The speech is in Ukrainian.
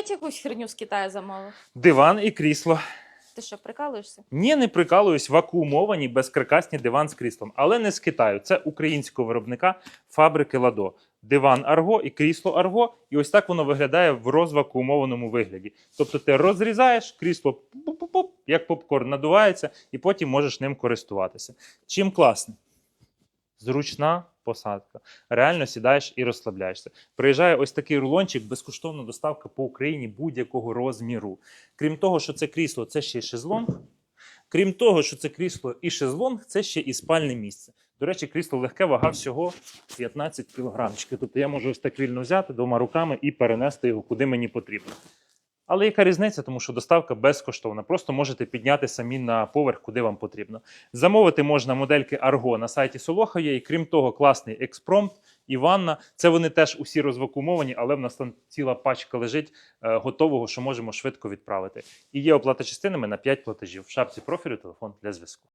опять якусь херню з Китаю замовив? Диван і крісло. Ти що, прикалуєшся? Ні, не прикалуюсь, вакуумовані безкаркасні диван з кріслом, але не з Китаю. Це українського виробника фабрики Ладо. Диван Арго і крісло Арго, і ось так воно виглядає в розвакуумованому вигляді. Тобто ти розрізаєш крісло, як попкорн надувається, і потім можеш ним користуватися. Чим класне? Зручна посадка. Реально сідаєш і розслабляєшся. Приїжджає ось такий рулончик, безкоштовна доставка по Україні будь-якого розміру. Крім того, що це крісло, це ще й шезлонг. Крім того, що це крісло і шезлонг, це ще і спальне місце. До речі, крісло легке, вага всього 15 кілограмчиків. Тобто я можу ось так вільно взяти двома руками і перенести його куди мені потрібно. Але яка різниця, тому що доставка безкоштовна. Просто можете підняти самі на поверх, куди вам потрібно. Замовити можна модельки Argo на сайті Солоха є. І крім того, класний експромт і ванна. Це вони теж усі розвакумовані, але в нас там ціла пачка лежить е, готового, що можемо швидко відправити. І є оплата частинами на 5 платежів. В шапці профілю телефон для зв'язку.